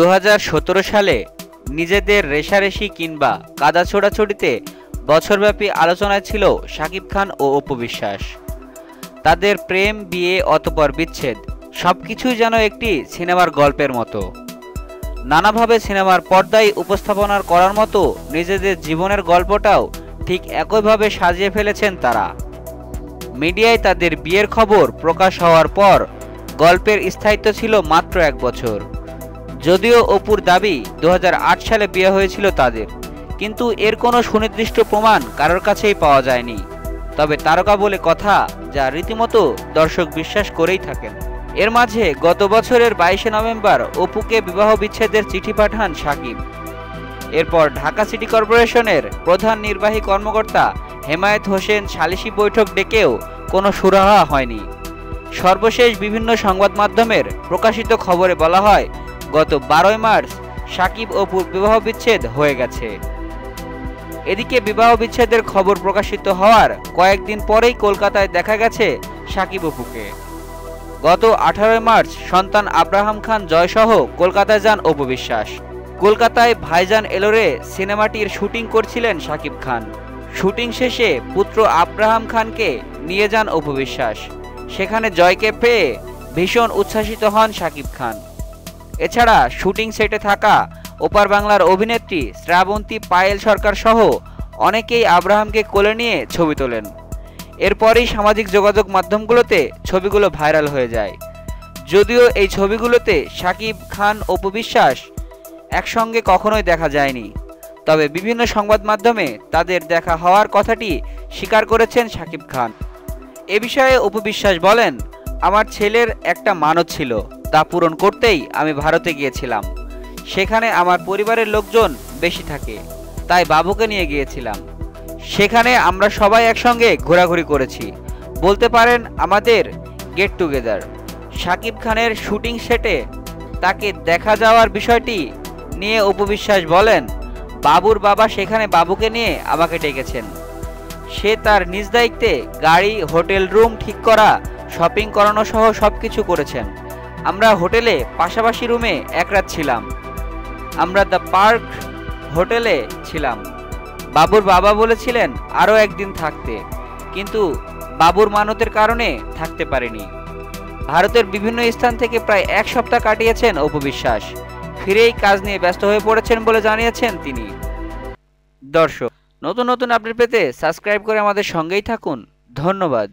দু হাজার সতেরো সালে নিজেদের রেশারেশি কিংবা কাদা ছোড়াছড়িতে বছরব্যাপী আলোচনায় ছিল শাকিব খান ও অপু বিশ্বাস। তাদের প্রেম, বিয়ে, অতপর বিচ্ছেদ সবকিছুই যেন একটি সিনেমার গল্পের মতো। নানাভাবে সিনেমার পর্দায় উপস্থাপনার করার মতো নিজেদের জীবনের গল্পটাও ঠিক একইভাবে সাজিয়ে ফেলেছেন তারা। মিডিয়ায় তাদের বিয়ের খবর প্রকাশ হওয়ার পর গল্পের স্থায়িত্ব ছিল মাত্র এক বছর। যদিও অপুর দাবি দু হাজার আট সালে বিয়ে হয়েছিল তাদের, কিন্তু এর কোনো সুনির্দিষ্ট প্রমাণ কারোর কাছেই পাওয়া যায়নি। তবে তারকা বলে কথা যা রীতিমতো দর্শক বিশ্বাস করেই থাকেন। এর মাঝে গত বছরের বাইশে নভেম্বর অপুকে বিবাহ বিচ্ছেদের চিঠি পাঠান সাকিব। এরপর ঢাকা সিটি কর্পোরেশনের প্রধান নির্বাহী কর্মকর্তা হেমায়েত হোসেন সালিশি বৈঠক ডেকেও কোনো সুরাহা হয়নি। সর্বশেষ বিভিন্ন সংবাদ মাধ্যমের প্রকাশিত খবরে বলা হয় গত বারোই মার্চ সাকিব অপুর বিবাহ বিচ্ছেদ হয়ে গেছে। এদিকে বিবাহ বিচ্ছেদের খবর প্রকাশিত হওয়ার কয়েকদিন পরেই কলকাতায় দেখা গেছে সাকিব অপুকে। গত আঠারোই মার্চ সন্তান আব্রাহাম খান জয়সহ কলকাতায় যান অপু বিশ্বাস। কলকাতায় ভাইজান এলোরে সিনেমাটির শুটিং করছিলেন সাকিব খান। শুটিং শেষে পুত্র আব্রাহাম খানকে নিয়ে যান অপু বিশ্বাস। সেখানে জয়কে পেয়ে ভীষণ উচ্ছ্বাসিত হন সাকিব খান। এছাড়া শুটিং সেটে থাকা ওপার বাংলার অভিনেত্রী শ্রাবন্তী পায়েল সরকার সহ অনেকেই আব্রাহামকে কোলে নিয়ে ছবি তোলেন। এরপরই সামাজিক যোগাযোগ মাধ্যমগুলোতে ছবিগুলো ভাইরাল হয়ে যায়। যদিও এই ছবিগুলোতে সাকিব খান অপু বিশ্বাস একসঙ্গে কখনোই দেখা যায়নি। তবে বিভিন্ন সংবাদ মাধ্যমে তাদের দেখা হওয়ার কথাটি স্বীকার করেছেন সাকিব খান। এ বিষয়ে অপু বিশ্বাস বলেন, আমার ছেলের একটা মানত ছিল। তা পূরণ করতেই আমি ভারতে গিয়েছিলাম। সেখানে আমার পরিবারের লোকজন বেশি থাকে, তাই বাবুকে নিয়ে গিয়েছিলাম। সেখানে আমরা সবাই একসঙ্গে ঘোরাঘুরি করেছি। বলতে পারেন আমাদের গেট টুগেদার শাকিব খানের শুটিং সেটে তাকে দেখা যাওয়ার বিষয়টি নিয়ে উপবিশ্বাস বলেন, বাবুর বাবা সেখানে বাবুকে নিয়ে আমাকে ডেকেছেন। সে তার নিজ দায়িত্বে গাড়ি, হোটেল, রুম ঠিক করা, শপিং করানো সহ সব কিছু করেছেন। আমরা হোটেলে, পাশাপাশি রুমে এক রাত ছিলাম। আমরা দ্য পার্ক হোটেলে ছিলাম। বাবুর বাবা বলেছিলেন আরও একদিন থাকতে, কিন্তু বাবুর মানতের কারণে থাকতে পারেনি। ভারতের বিভিন্ন স্থান থেকে প্রায় এক সপ্তাহ কাটিয়েছেন অপবিশ্বাস ফিরেই কাজ নিয়ে ব্যস্ত হয়ে পড়েছেন বলে জানিয়েছেন তিনি। দর্শক, নতুন নতুন আপডেট পেতে সাবস্ক্রাইব করে আমাদের সঙ্গেই থাকুন। ধন্যবাদ।